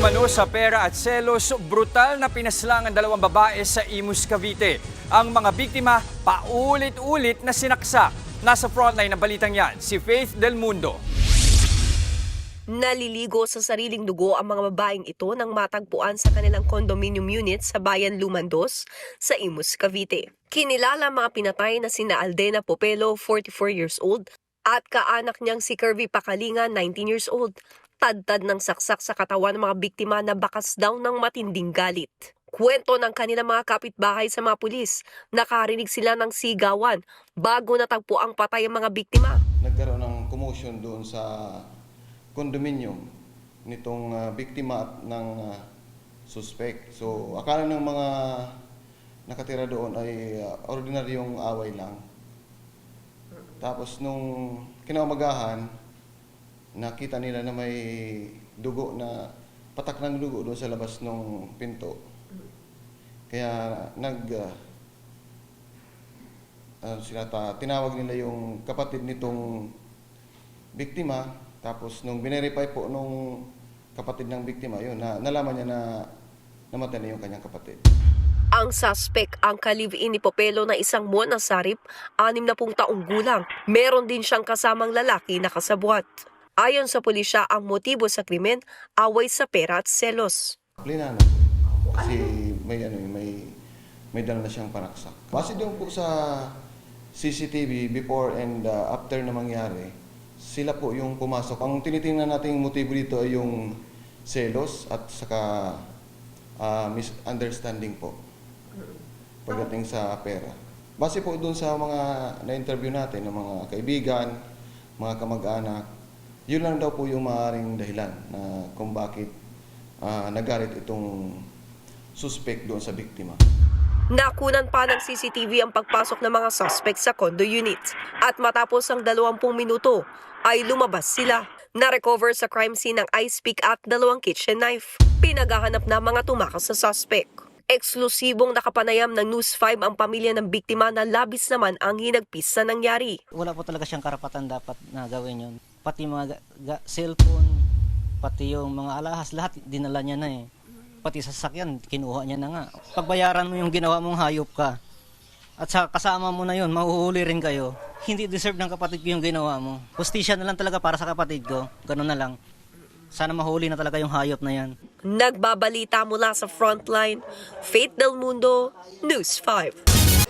umano sa pera at selos, brutal na pinaslang ang dalawang babae sa Imus, Cavite. Ang mga biktima, paulit-ulit na sinaksa. Nasa frontline ng balitang yan, si Faith Del Mundo. Naliligo sa sariling dugo ang mga babaeng ito nang matagpuan sa kanilang condominium unit sa Bayan Lumandos sa Imus, Cavite. Kinilala mga pinatay na sina Aldena Popelo, 44 years old, at kaanak niyang si Kirby Pakalinga, 19 years old. Tadtad ng saksak sa katawan ng mga biktima na bakas daw ng matinding galit. Kwento ng kanilang mga kapitbahay sa mga pulis, nakarinig sila ng sigawan bago natagpo ang patay ang mga biktima. nagkaroon ng commotion doon sa condominium nitong ah, biktima at ng ah, suspect. So, akala ng mga nakatira doon ay ah, ordinaryong away lang. Tapos nung kinaumagahan, nakita nila na may dugo na patak ng dugo doon sa labas ng pinto. Kaya nag ah, ano sila ta, tinawag nila yung kapatid nitong biktima tapos nung binerify po nung kapatid ng biktima yun na nalaman niya na namatay na yung kanyang kapatid. Ang suspect ang kalivin ni Popelo na isang Mona Sarip, anim na pung taong gulang. Meron din siyang kasamang lalaki na kasabwat. Ayon sa pulisya, ang motibo sa krimen, away sa pera at selos. Plina na. Kasi may ano may may dala na siyang panaksak. Base doon po sa CCTV before and uh, after na mangyari, sila po yung pumasok. Ang tinitingnan nating motibo dito ay yung selos at saka uh, misunderstanding po pagdating sa pera. Base po doon sa mga na-interview natin ng mga kaibigan, mga kamag-anak, yun lang daw po yung maaaring dahilan na kung bakit ah, nagalit itong suspect doon sa biktima. Nakunan pa ng CCTV ang pagpasok ng mga suspect sa condo unit. At matapos ang 20 minuto, ay lumabas sila. Na-recover sa crime scene ng ice pick at dalawang kitchen knife. Pinaghahanap na mga tumakas sa suspect. Eksklusibong nakapanayam ng News 5 ang pamilya ng biktima na labis naman ang hinagpis sa nangyari. wala po talaga siyang karapatan dapat na gawin yun. Pati mga ga- ga- cellphone, pati yung mga alahas, lahat dinala niya na eh. Pati sa sasakyan, kinuha niya na nga. Pagbayaran mo yung ginawa mong hayop ka, at sa kasama mo na yun, mahuhuli rin kayo. Hindi deserve ng kapatid ko yung ginawa mo. Hustisya na lang talaga para sa kapatid ko. Ganun na lang. Sana mahuli na talaga yung hayop na yan. Nagbabalita mula sa Frontline, Faith Del Mundo, News 5.